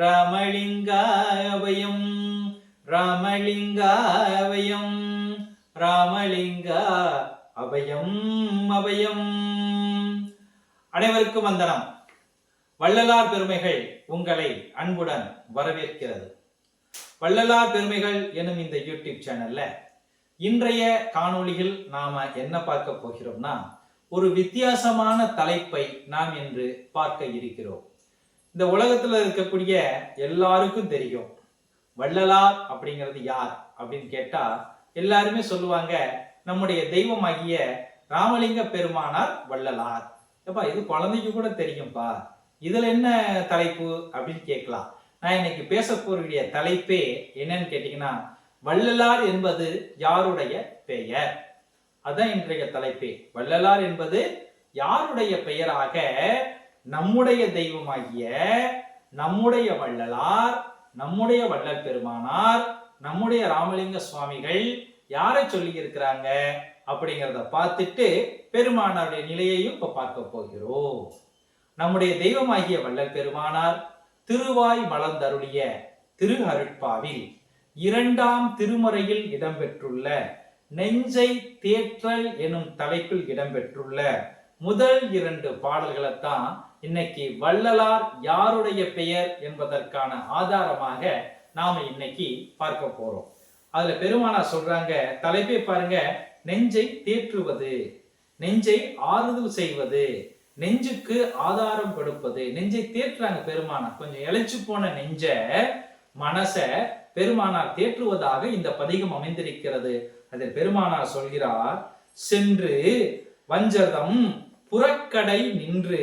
ராமலிங்காவயம் ராமலிங்காவயம் ராமலிங்கா அபயம். அபயம் அனைவருக்கும் வந்தனம். வள்ளலார் பெருமைகள் உங்களை அன்புடன் வரவேற்கிறது. வள்ளலார் பெருமைகள் எனும் இந்த யூடியூப் சேனல்ல இன்றைய காணொளியில் நாம என்ன பார்க்க போகிறோம்னா ஒரு வித்தியாசமான தலைப்பை நாம் இன்று பார்க்க இருக்கிறோம். இந்த உலகத்துல இருக்கக்கூடிய எல்லாருக்கும் தெரியும். வள்ளலார் அப்படிங்கிறது யார் அப்படின்னு கேட்டா எல்லாருமே சொல்லுவாங்க நம்முடைய தெய்வமாகிய ராமலிங்க பெருமானார் வள்ளலார். எப்பா இது குழந்தைக்கு கூட தெரியும்பா? இதுல என்ன தலைப்பு அப்படின்னு கேட்கலாம். நான் இன்னைக்கு பேச போறக்கூடிய தலைப்பே என்னன்னு கேட்டீங்கன்னா வள்ளலார் என்பது யாருடைய பெயர்? அதான் இன்றைய தலைப்பே. வள்ளலார் என்பது யாருடைய பெயராக நம்முடைய தெய்வமாகிய நம்முடைய வள்ளலார் நம்முடைய வள்ளல் பெருமானார் நம்முடைய ராமலிங்க சுவாமிகள் யாரை சொல்லி இருக்கிறாங்க அப்படிங்கிறத பார்த்துட்டு பெருமானாருடைய நிலையையும் இப்ப பார்க்க போகிறோம். நம்முடைய தெய்வமாகிய வள்ளல் பெருமானார் திருவாய் மலர்ந்தருளிய திரு அருட்பாவில் இரண்டாம் திருமறையில் இடம்பெற்றுள்ள நெஞ்சை தேற்றல் எனும் தலைப்பில் இடம்பெற்றுள்ள முதல் இரண்டு பாடல்களைத்தான் இன்னைக்கு வள்ளலார் யாருடைய பெயர் என்பதற்கான ஆதாரமாக நாம இன்னைக்கு பார்க்க போறோம். அதுல பெருமானார் சொல்றாங்க தலைப்பை பாருங்க நெஞ்சை தேற்றுவது நெஞ்சை ஆறுதல் செய்வது நெஞ்சுக்கு ஆதாரம் கொடுப்பது. நெஞ்சை தேற்றுறாங்க பெருமானா கொஞ்சம் இழைச்சு போன நெஞ்ச மனச பெருமானார் தேற்றுவதாக இந்த பதிகம் அமைந்திருக்கிறது. அதில் பெருமானார் சொல்கிறார் சென்று வஞ்சதம் புறக்கடை நின்று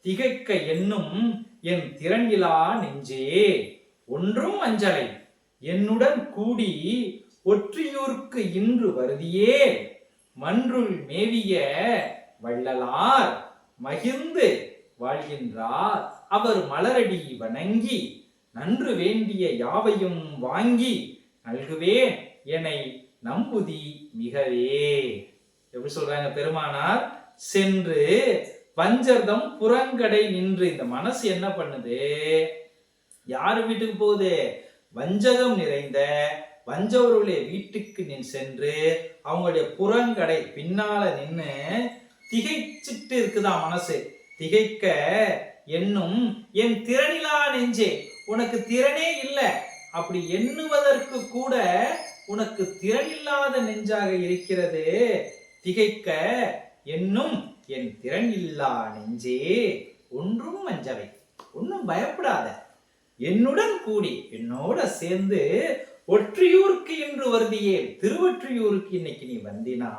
திகைக்க என்னும் என் திறனிலா நெஞ்சே. ஒன்றும் அஞ்சலை. என்னுடன் கூடி ஒற்றியூர்க்கு இன்று வருதியே. மன்றுள் மேவிய வள்ளலார் மகிழ்ந்து வாழ்கின்றார். அவர் மலரடி வணங்கி நன்று வேண்டிய யாவையும் வாங்கி நல்குவேன் என்னை நம்புதி மிகவே. எப்படி சொல்றாங்க பெருமானார்? சென்று பஞ்சர்தம் புறங்கடை நின்று. இந்த மனசு என்ன பண்ணுது? யாரு வீட்டுக்கு போகுது? வஞ்சகம் நிறைந்த வஞ்சவருடைய வீட்டுக்கு நின் சென்று அவங்களுடைய புறங்கடை பின்னால நின்னு திகைச்சிட்டு இருக்குதா மனசு? திகைக்க என்னும் என் திறனிலா நெஞ்சே உனக்கு திறனே இல்லை. அப்படி எண்ணுவதற்கு கூட உனக்கு திறனில்லாத நெஞ்சாக இருக்கிறது. திகைக்க என்னும் என் திறன் இல்லா நெஞ்சே. ஒன்றும் மஞ்சவை ஒன்றும் பயப்படாத. என்னுடன் கூடி என்னோட சேர்ந்து ஒற்றியூருக்கு இன்று வருதியே திருவொற்றியூருக்கு இன்னைக்கு நீ வந்தினா.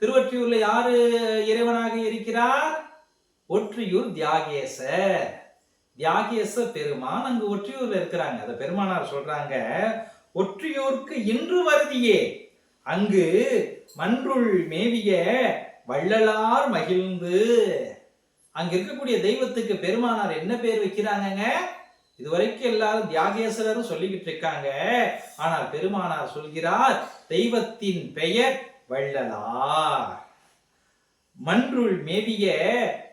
திருவொற்றியூர்ல யாரு இறைவனாக இருக்கிறார்? ஒற்றியூர் தியாகேசர். தியாகேச பெருமான் அங்கு ஒற்றியூர்ல இருக்கிறாங்க. அதை பெருமானார் சொல்றாங்க ஒற்றியூருக்கு இன்று வருதியே. அங்கு மன்றுள் மேவிய வள்ளலார் மகிழ்ந்து. அங்க இருக்கக்கூடிய தெய்வத்துக்கு பெருமானார் என்ன பேர் வைக்கிறாங்கங்க? இதுவரைக்கும் எல்லாரும் தியாகேஸ்வரரும் சொல்லிக்கிட்டு இருக்காங்க. ஆனால் பெருமானார் சொல்கிறார் தெய்வத்தின் பெயர் வள்ளலார். மன்றுள் மேவிய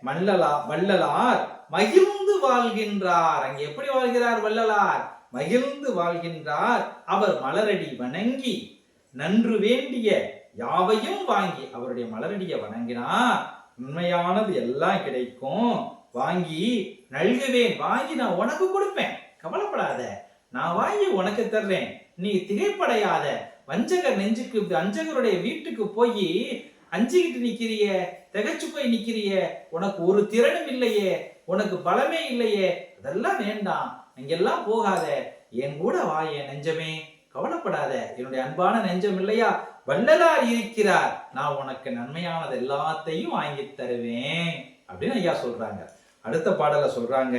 மல்லலா வள்ளலார் மகிழ்ந்து வாழ்கின்றார். அங்கே எப்படி வாழ்கிறார் வள்ளலார்? மகிழ்ந்து வாழ்கின்றார். அவர் மலரடி வணங்கி நன்று வேண்டிய யாவையும் வாங்கி அவருடைய மலரடியை வணங்கினா உண்மையானது எல்லாம் கிடைக்கும். வாங்கி நல்குவேன். வாங்கி நான் உனக்கு கொடுப்பேன். கவலைப்படாத. நான் வாங்கி உனக்கு தர்றேன். நீ திகைப்படையாத. வஞ்சகர் நெஞ்சுக்கு வஞ்சகருடைய வீட்டுக்கு போய் அஞ்சுக்கிட்டு நிக்கிறிய திகச்சு போய் நிக்கிறிய உனக்கு ஒரு திறனும் இல்லையே உனக்கு பலமே இல்லையே அதெல்லாம் வேண்டாம். அங்கெல்லாம் போகாத. என் கூட வா என் நெஞ்சமே. கவலைப்படாத என்னுடைய அன்பான நெஞ்சம் இல்லையா? வள்ளலார் இருக்கிறார். நான் உனக்கு நன்மையானது எல்லாத்தையும் வாங்கி தருவேன் அப்படின்னு ஐயா சொல்றாங்க. அடுத்த பாடல சொல்றாங்க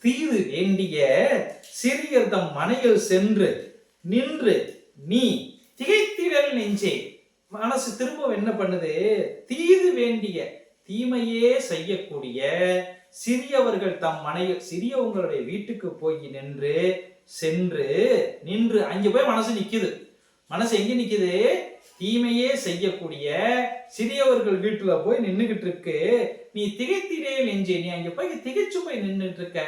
தீது வேண்டிய சிறியர் தம் மனையில் சென்று நின்று நீ திகைத்திடல் நெஞ்சே. மனசு திரும்ப என்ன பண்ணுது? தீது வேண்டிய தீமையே செய்யக்கூடிய சிறியவர்கள் தம் மனையில் சிறியவங்களுடைய வீட்டுக்கு போய் நின்று சென்று நின்று அங்க போய் மனசு நிக்குது. மனசு எங்க நிக்குது? தீமையே செய்யக்கூடிய சிறியவர்கள் வீட்டுல போய் நின்னுகிட்டு இருக்கு. நீ திகைத்திடே நெஞ்சே நீ அங்க போய் திகைச்சு போய் நின்றுட்டு இருக்க.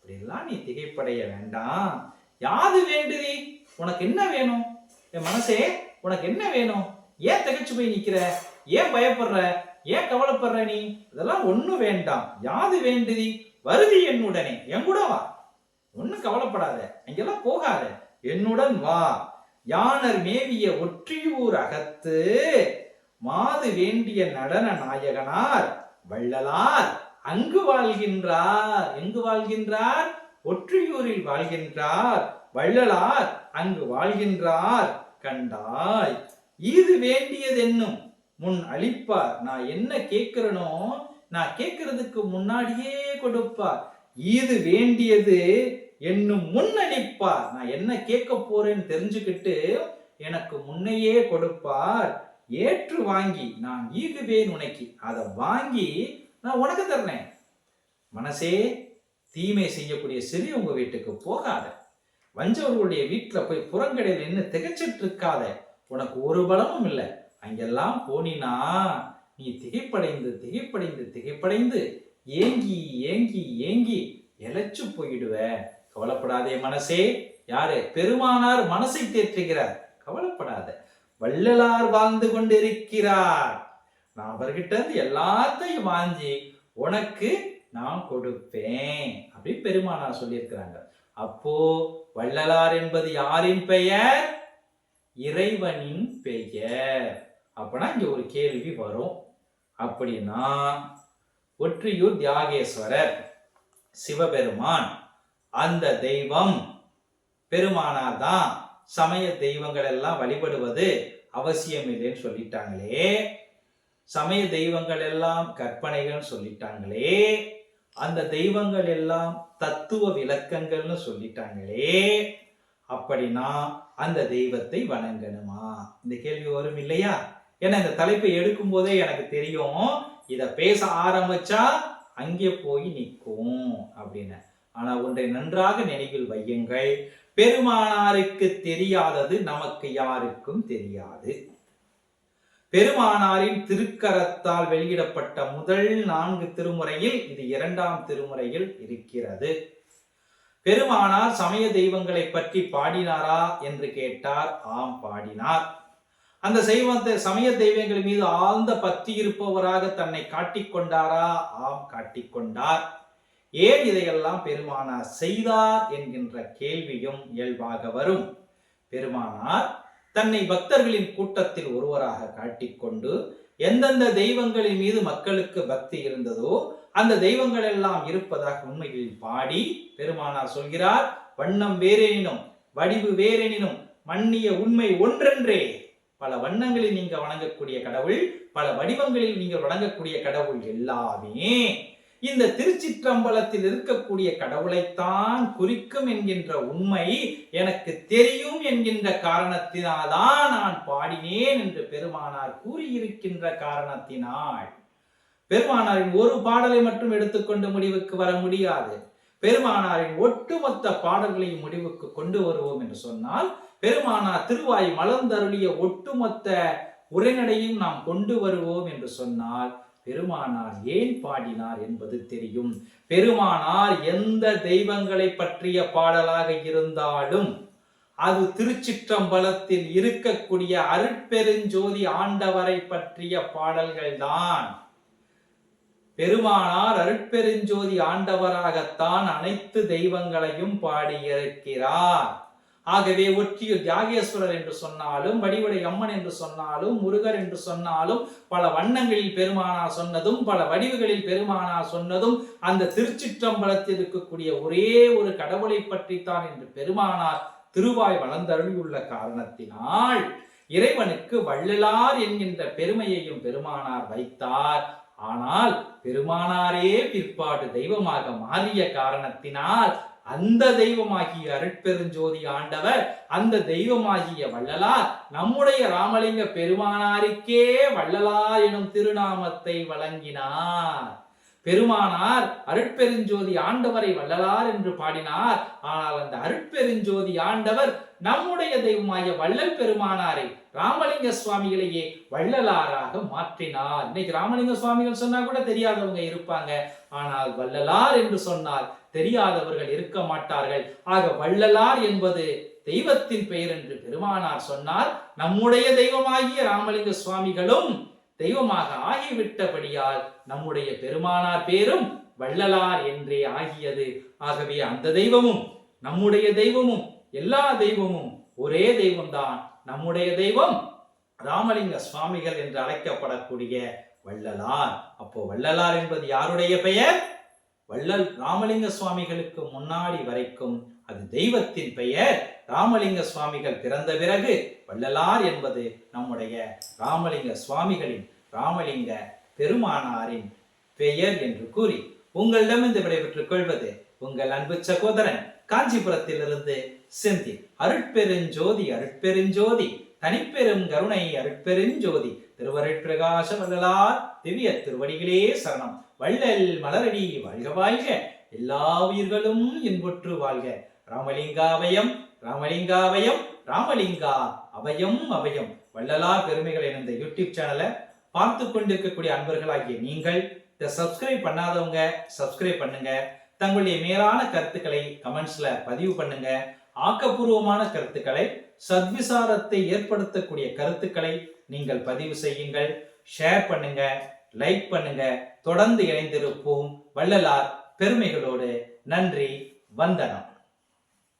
அப்படிலாம் நீ திகைப்படைய வேண்டாம். யாது வேண்டுதி? உனக்கு என்ன வேணும்? என் மனசே உனக்கு என்ன வேணும்? ஏன் திகைச்சு போய் நிக்கிற? ஏன் பயப்படுற? ஏன் கவலைப்படுற நீ? இதெல்லாம் ஒண்ணு வேண்டாம். யாது வேண்டுதி? வருதி என்னுடனே. என் கூட வா. ஒண்ணும் கவலைப்படாத. அங்கெல்லாம் போகாத. என்னுடன் வா. யானர் மேவிய ஒற்றியூர் அகத்து. மாது வேண்டிய நடன நாயகனார். வள்ளலார். அங்கு வாழ்கின்றார். எங்கு வாழ்கின்றார்? ஒற்றியூரில் வாழ்கின்றார். வள்ளலார் அங்கு வாழ்கின்றார். கண்டாய். இது வேண்டியது என்னும் முன் அளிப்பார் நான் என்ன கேட்கிறனோ நான் கேட்கறதுக்கு முன்னாடியே கொடுப்பார். இது வேண்டியது என்னும் முன் அளிப்பார் நான் என்ன கேட்க போறேன்னு தெரிஞ்சுக்கிட்டு எனக்கு முன்னையே கொடுப்பார். ஏற்று வாங்கி நான் ஈகுவேன் உனக்கு. அதை வாங்கி நான் உனக்கு தர்றேன். மனசே தீமை செய்யக்கூடிய சிறியவங்க வீட்டுக்கு போகாத. வஞ்சவர்களுடைய வீட்டில் போய் புறங்கடையில் நின்று திகைச்சிட்டு இருக்காத. உனக்கு ஒரு பலமும் இல்லை. அங்கெல்லாம் போனினா நீ திகைப்படைந்து திகைப்படைந்து திகைப்படைந்து ஏங்கி ஏங்கி ஏங்கி இழைச்சு போயிடுவ. கவலைப்படாதே மனசே. யாரு? பெருமானார் மனசை தேற்றுகிறார். கவலைப்படாத. வள்ளலார் வாழ்ந்து கொண்டிருக்கிறார். நான் அவர்கிட்ட இருந்து எல்லாத்தையும் வாங்கி உனக்கு நான் கொடுப்பேன் அப்படி பெருமானார் சொல்லியிருக்கிறாங்க. அப்போ வள்ளலார் என்பது யாரின் பெயர்? இறைவனின் பெயர். அப்பனா இங்க ஒரு கேள்வி வரும். அப்படின்னா ஒற்றியூர் தியாகேஸ்வரர் சிவபெருமான் அந்த தெய்வம் பெருமானாதான் சமய தெய்வங்கள் எல்லாம் வழிபடுவது அவசியம் இல்லைன்னு சொல்லிட்டாங்களே. சமய தெய்வங்கள் எல்லாம் கற்பனைகள் சொல்லிட்டாங்களே. அந்த தெய்வங்கள் எல்லாம் தத்துவ விளக்கங்கள்னு சொல்லிட்டாங்களே. அப்படின்னா அந்த தெய்வத்தை வணங்கணுமா? இந்த கேள்வி வரும் இல்லையா? ஏன்னா இந்த தலைப்பை எடுக்கும் போதே எனக்கு தெரியும் இதை பேச ஆரம்பிச்சா அங்கே போய் நிற்கும் அப்படின்னு. ஆனா ஒன்றை நன்றாக நினைவில் வையுங்கள். பெருமானாருக்கு தெரியாதது நமக்கு யாருக்கும் தெரியாது. பெருமானாரின் திருக்கரத்தால் வெளியிடப்பட்ட முதல் நான்கு திருமுறையில் இது இரண்டாம் திருமுறையில் இருக்கிறது. பெருமானார் சமய தெய்வங்களை பற்றி பாடினாரா என்று கேட்டார். ஆம் பாடினார். அந்த செய்வந்த சமய தெய்வங்கள் மீது ஆழ்ந்த பற்றி இருப்பவராக தன்னை காட்டிக்கொண்டாரா ஆம் காட்டிக்கொண்டார் ஏன் இதையெல்லாம் பெருமானார் செய்தார் என்கின்ற கேள்வியும் இயல்பாக வரும். பெருமானார் தன்னை பக்தர்களின் கூட்டத்தில் ஒருவராக காட்டிக்கொண்டு எந்தெந்த தெய்வங்களின் மீது மக்களுக்கு பக்தி இருந்ததோ அந்த தெய்வங்கள் எல்லாம் இருப்பதாக உண்மையில் பாடி பெருமானார் சொல்கிறார் வண்ணம் வேறெனினும் வடிவு வேறெனினும் மன்னிய உண்மை ஒன்றென்றே. பல வண்ணங்களில் நீங்க வணங்கக்கூடிய கடவுள் பல வடிவங்களில் நீங்கள் வணங்கக்கூடிய கடவுள் எல்லாமே. இந்த திருச்சிற்றம்பலத்தில் இருக்கக்கூடிய கடவுளைத்தான் குறிக்கும் என்கின்ற உண்மை எனக்கு தெரியும் என்கின்ற காரணத்தினால்தான் நான் பாடினேன் என்று பெருமானார் கூறியிருக்கின்ற காரணத்தினால் பெருமானாரின் ஒரு பாடலை மட்டும் எடுத்துக்கொண்டு முடிவுக்கு வர முடியாது. பெருமானாரின் ஒட்டுமொத்த பாடல்களையும் முடிவுக்கு கொண்டு வருவோம் என்று சொன்னால் பெருமானார் திருவாய் மலர்ந்தருளிய ஒட்டுமொத்த உரைநடையும் நாம் கொண்டு வருவோம் என்று சொன்னால் பெருமானார் ஏன் பாடினார் என்பது தெரியும். பெருமானார் எந்த தெய்வங்களை பற்றிய பாடலாக இருந்தாலும் அது திருச்சிற்றம்பலத்தில் இருக்கக்கூடிய அருட்பெருஞ்சோதி ஆண்டவரை பற்றிய பாடல்கள் தான் பெருமானார் அருட்பெருஞ்சோதி ஆண்டவராகத்தான் அனைத்து தெய்வங்களையும் பாடியிருக்கிறார். ஆகவே ஒற்றிய தியாகேஸ்வரர் என்று சொன்னாலும் வடிவடை அம்மன் என்று சொன்னாலும் முருகர் என்று சொன்னாலும் பல வண்ணங்களில் பெருமானார் சொன்னதும் பல வடிவுகளில் பெருமானார் சொன்னதும் அந்த திருச்சிற்றம்பலத்தில் இருக்கக்கூடிய ஒரே ஒரு கடவுளை பற்றித்தான் என்று பெருமானார் திருவாய் வளர்ந்தருளியுள்ள காரணத்தினால் இறைவனுக்கு வள்ளலார் என்கின்ற பெருமையையும் பெருமானார் வைத்தார். ஆனால் பெருமானாரே பிற்பாடு தெய்வமாக மாறிய காரணத்தினால் அந்த தெய்வமாகிய அருட்பெருஞ்சோதி ஆண்டவர் அந்த தெய்வமாகிய வள்ளலார் நம்முடைய ராமலிங்க பெருமானாருக்கே வள்ளலார் எனும் திருநாமத்தை வழங்கினார். பெருமானார் அருட்பெருஞ்சோதி ஆண்டவரை வள்ளலார் என்று பாடினார். ஆனால் அந்த அருட்பெருஞ்சோதி ஆண்டவர் நம்முடைய தெய்வமாகிய வள்ளல் பெருமானாரை ராமலிங்க சுவாமிகளையே வள்ளலாராக மாற்றினார். இன்னைக்கு ராமலிங்க சுவாமிகள் சொன்னா கூட தெரியாதவங்க இருப்பாங்க. ஆனால் வள்ளலார் என்று சொன்னால் தெரியாதவர்கள் இருக்க மாட்டார்கள். ஆக வள்ளலார் என்பது தெய்வத்தின் பெயர் என்று பெருமானார் சொன்னார். நம்முடைய தெய்வமாகிய ராமலிங்க சுவாமிகளும் தெய்வமாக ஆகிவிட்டபடியால் நம்முடைய பெருமானார் பேரும் வள்ளலார் என்றே ஆகியது. ஆகவே அந்த தெய்வமும் நம்முடைய தெய்வமும் எல்லா தெய்வமும் ஒரே தெய்வம்தான். நம்முடைய தெய்வம் ராமலிங்க சுவாமிகள் என்று அழைக்கப்படக்கூடிய வள்ளலார். அப்போ வள்ளலார் என்பது யாருடைய பெயர்? வள்ளல் ராமலிங்க சுவாமிகளுக்கு முன்னாடி வரைக்கும் அது தெய்வத்தின் பெயர். ராமலிங்க சுவாமிகள் பிறந்த பிறகு வள்ளலார் என்பது நம்முடைய ராமலிங்க சுவாமிகளின் ராமலிங்க பெருமானாரின் பெயர் என்று கூறி உங்களிடம் இந்த விடைபெற்றுக் கொள்வது உங்கள் அன்பு சகோதரன் காஞ்சிபுரத்திலிருந்து செந்தி. அருட்பெருஞ்சோதி அருட்பெருஞ்சோதி தனிப்பெரும் கருணை அருட்பெருஞ்சோதி திருவருட்பிரகாச வள்ளலார் திவ்ய திருவடிகளே சரணம். வள்ளல் மலரடி வாழ்க வாழ்க. எல்லா உயிர்களும் இன்புற்று வாழ்க. ராமலிங்காவயம் ராமலிங்காவயம் ராமலிங்கா அபயம் அபயம் வள்ளலார் பெருமைகள் எனும் இந்த யூடியூப் சேனலை பார்த்து கொண்டிருக்கக்கூடிய அன்பர்களாகிய நீங்கள் இதை சப்ஸ்கிரைப் பண்ணாதவங்க சப்ஸ்கிரைப் பண்ணுங்க. தங்களுடைய மேலான கருத்துக்களை கமெண்ட்ஸ்ல பதிவு பண்ணுங்க. ஆக்கப்பூர்வமான கருத்துக்களை சத்விசாரத்தை ஏற்படுத்தக்கூடிய கருத்துக்களை நீங்கள் பதிவு செய்யுங்கள். ஷேர் பண்ணுங்க லைக் பண்ணுங்க. தொடர்ந்து இணைந்திருப்போம். வள்ளலார் பெருமைகளோடு நன்றி வந்தனம்.